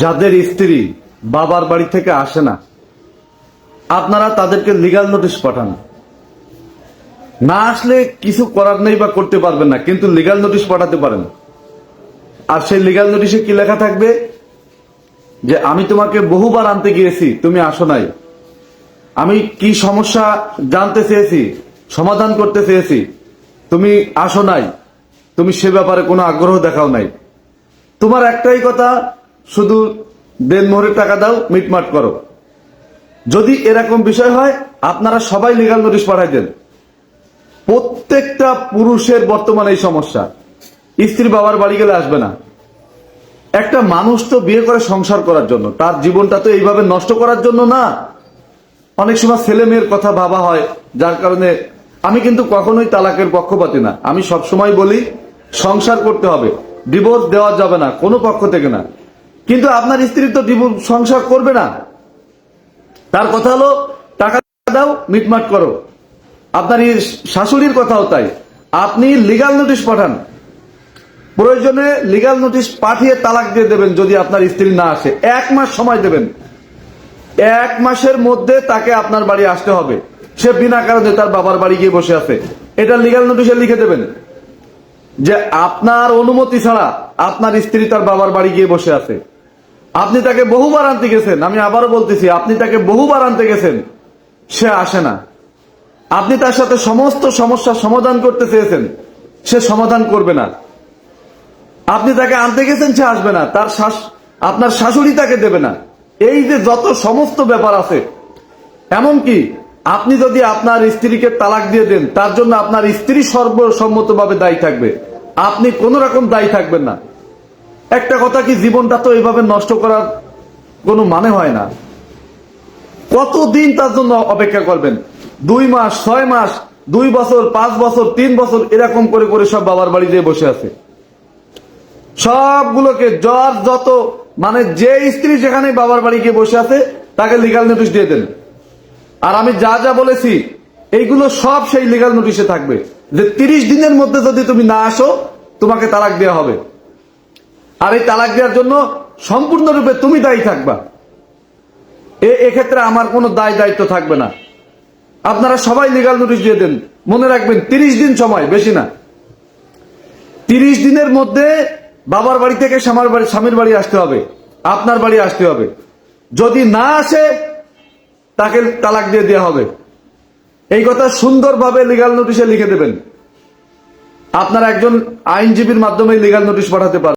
যাদের স্ত্রী বাবার বাড়ি থেকে আসে না, আপনারা তাদেরকে লিগাল নোটিশ পাঠান। না আসলে কিছু করার নেই বা করতে পারবেন না, কিন্তু লিগাল নোটিশ পাঠাতে পারেন। আর সেই লিগাল নোটিশে কি লেখা থাকবে? যে আমি তোমাকে বহুবার আনতে গিয়েছি, তুমি আসো নাই। আমি কি সমস্যা জানতে চেয়েছি, সমাধান করতে চেয়েছি, তুমি আসো নাই, তুমি সে ব্যাপারে কোনো আগ্রহ দেখাও নাই। তোমার একটাই কথা শুধু দেনমোহরের টাকা দাও, মিটমাট করো। যদি এরকম বিষয় হয়, আপনারা সবাই লিগাল নোটিশ পাঠাই দেন। প্রত্যেকটা পুরুষের বর্তমানে এই সমস্যা। স্ত্রী বাবার বাড়ি গেলে আসবে না। একটা মানুষ তো বিয়ে করে সংসার করার জন্য, তার জীবনটা তো এইভাবে নষ্ট করার জন্য না। অনেক সময় ছেলে মেয়ের কথা ভাবা হয়, যার কারণে আমি কিন্তু কখনোই তালাকের পক্ষপাতি না। আমি সবসময় বলি, সংসার করতে হবে। ডিভোর্স দেওয়া যাবে না, কোনো পক্ষ থেকে না। কিন্তু আপনার স্ত্রী তো ডিভোর্স সংসার করবে না। তার কথা হলো, টাকা দাও, মিটমাট করো। আপনার শাশুড়ির কথাও তাই। আপনি লিগাল নোটিশ পাঠান। প্রয়োজনে লিগাল নোটিশ পাঠিয়ে তালাক দিয়ে দেবেন যদি আপনার স্ত্রী না আসে। এক মাস সময় দেবেন। এক মাসের মধ্যে তাকে আপনার বাড়ি আসতে হবে। সে বিনা কারণে তার বাবার বাড়ি গিয়ে বসে আছে। এটা লিগাল নোটিশে লিখে দেবেন। যে আপনার অনুমতি ছাড়া আপনার স্ত্রী তার বাবার বাড়ি গিয়ে বসে আছে। আপনি তাকে বহুবার আনতে গেছেন, আমি আবারও বলতেছি, আপনি তাকে বহুবার আনতে গেছেন, সে আসে না। আপনি তার সাথে সমস্ত সমস্যার সমাধান করতে চেয়েছেন, সে সমাধান করবে না। আপনি তাকে আনতে গেছেন, সে আসবে না। তার শাস- আপনার শাশুড়ি তাকে দেবে না। এই যে যত সমস্ত ব্যাপার আছে, এমনকি আপনি যদি আপনার স্ত্রীকে তালাক দিয়ে দেন, তার জন্য আপনার স্ত্রী সর্বসম্মতভাবে দায়ী থাকবে। আপনি কোন রকম দায়ী থাকবেন না। একটা কথা কি জীবনটা তো এইভাবে নষ্ট করার কোনো মানে হয় না? কতদিন তার জন্য অপেক্ষা করবেন? দুই মাস, ছয় মাস, দুই বছর, পাঁচ বছর, তিন বছর, এরকম করে করে সব বাবার বাড়ি যেয়ে বসে আছে। সবগুলোকে জ্বর, যত মানে যে স্ত্রী যেখানে বাবার বাড়ি গিয়ে বসে আছে, তাকে লিগাল নোটিশ দিয়ে দেন। আর আমি যা যা বলেছি, এইগুলো সব সেই লিগাল নোটিশে থাকবে। যে তিরিশ দিনের মধ্যে যদি তুমি না আসো, তোমাকে তালাক দেওয়া হবে। আর এই তালাক দেওয়ার জন্য সম্পূর্ণরূপে তুমি দায়ী থাকবা। এক্ষেত্রে আমার কোনো দায় দায়িত্ব থাকবে না। আপনারা সবাই লিগাল নোটিশ দিয়ে দেন। মনে রাখবেন, তিরিশ দিন সময়, বেশি না। তিরিশ দিনের মধ্যে বাবার বাড়ি থেকে স্বামীর বাড়ি স্বামীর বাড়ি আসতে হবে। আপনার বাড়ি আসতে হবে। যদি না আসে, তাকে তালাক দিয়ে দেওয়া হবে। এই কথা সুন্দরভাবে লিগাল নোটিশে লিখে দেবেন। আপনারা একজন আইনজীবীর মাধ্যমে লিগাল নোটিশ পাঠাতে পারেন